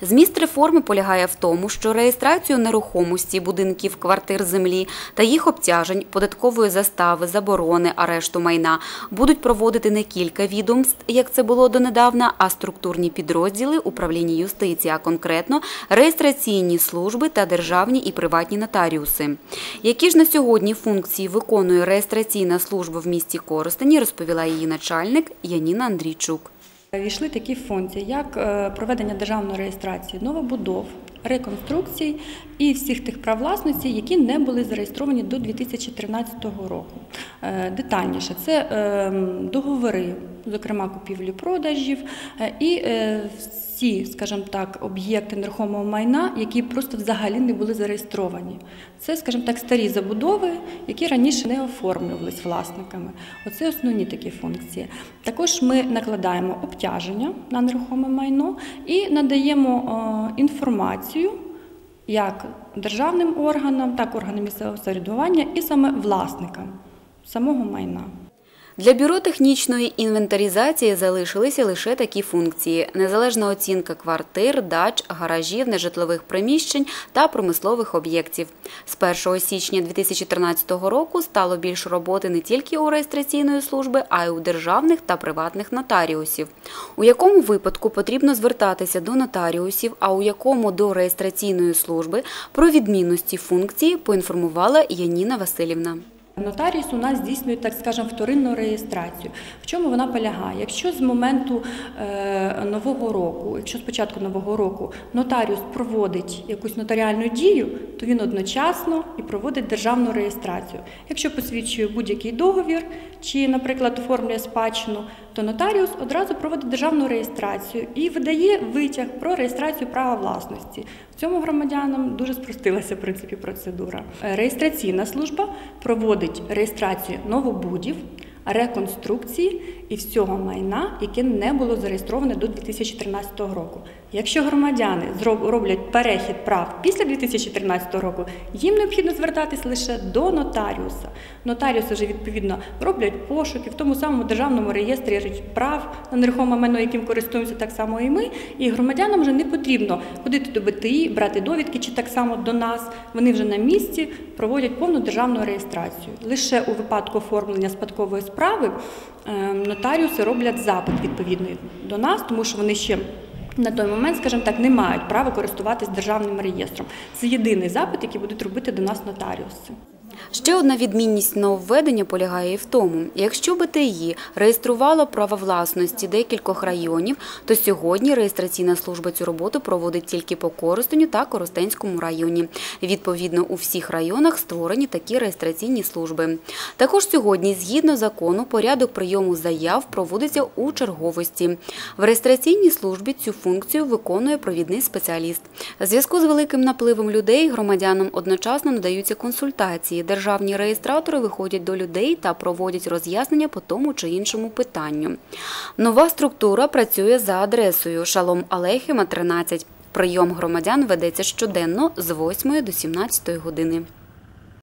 Зміст реформи полягає в тому, що реєстрацію нерухомості, будинків, квартир землі та їх обтяжень, податкової застави, заборони, арешту майна будуть проводити не кілька відомств, як це було донедавна, а структурні підрозділи управління юстиції, а конкретно реєстраційні служби та державні і приватні нотаріуси. Які ж на сьогодні функції виконує реєстраційна служба в місті Коростені, розповіла її начальник Яніна Андрійчук. Війшли такі функції, як е, проведення державної реєстрації новобудов, реконструкцій і всіх тих прав власності, які не були зареєстровані до 2013 року. Е, Детальніше це е, договори, зокрема купівлі-продажів, е, і е, всі, скажімо так, об'єкти нерухомого майна, які просто взагалі не були зареєстровані. Це, скажімо так, старі забудови, які раніше не оформлювались власниками. Оце основні такі функції. Також ми накладаємо обтяження на нерухоме майно і надаємо е, інформацію як державним органам, так і органам місцевого самоврядування і саме власникам самого майна. Для бюро технічної інвентаризації залишилися лише такі функції: незалежна оцінка квартир, дач, гаражів, нежитлових приміщень та промислових об'єктів. З 1 січня 2013 року стало більше роботи не тільки у реєстраційної служби, а й у державних та приватних нотаріусів. У якому випадку потрібно звертатися до нотаріусів, а у якому до реєстраційної служби про відмінності функції поінформувала Яніна Васильівна. Нотаріус у нас здійснює, так скажемо, вторинну реєстрацію. В чому вона полягає? Якщо з моменту е, нового року, якщо з початку нового року нотаріус проводить якусь нотаріальну дію, то він одночасно і проводить державну реєстрацію. Якщо посвідчує будь-який договір чи, наприклад, оформлює спадщину, то нотаріус одразу проводить державну реєстрацію і видає витяг про реєстрацію права власності. Цьому громадянам дуже спростилася в принципі процедура. Е, Реєстраційна служба проводить реєстрацію новобудів, реконструкції і всього майна, яке не було зареєстроване до 2013 року. Якщо громадяни роблять перехід прав після 2013 року, їм необхідно звертатись лише до нотаріуса. Нотаріуси вже відповідно роблять пошуки в тому самому державному реєстрі прав на нерухоме майно, яким користуємося так само і ми. І громадянам вже не потрібно ходити до БТІ, брати довідки чи так само до нас. Вони вже на місці проводять повну державну реєстрацію. Лише у випадку оформлення спадкової справи е, нотаріуси роблять запит відповідний до нас, тому що вони ще. На той момент, скажімо так, не мають права користуватись державним реєстром. Це єдиний запит, який будуть робити до нас нотаріуси. Ще одна відмінність нововведення полягає і в тому, якщо БТІ реєструвало право власності декількох районів, то сьогодні реєстраційна служба цю роботу проводить тільки по Коростеню та Коростенському районі. Відповідно, у всіх районах створені такі реєстраційні служби. Також сьогодні, згідно закону, порядок прийому заяв проводиться у черговості. В реєстраційній службі цю функцію виконує провідний спеціаліст. Зв'язку з великим напливом людей громадянам одночасно надаються консультації. Державні реєстратори виходять до людей та проводять роз'яснення по тому чи іншому питанню. Нова структура працює за адресою Шалом Алехіма, 13. Прийом громадян ведеться щоденно з 8 до 17 години.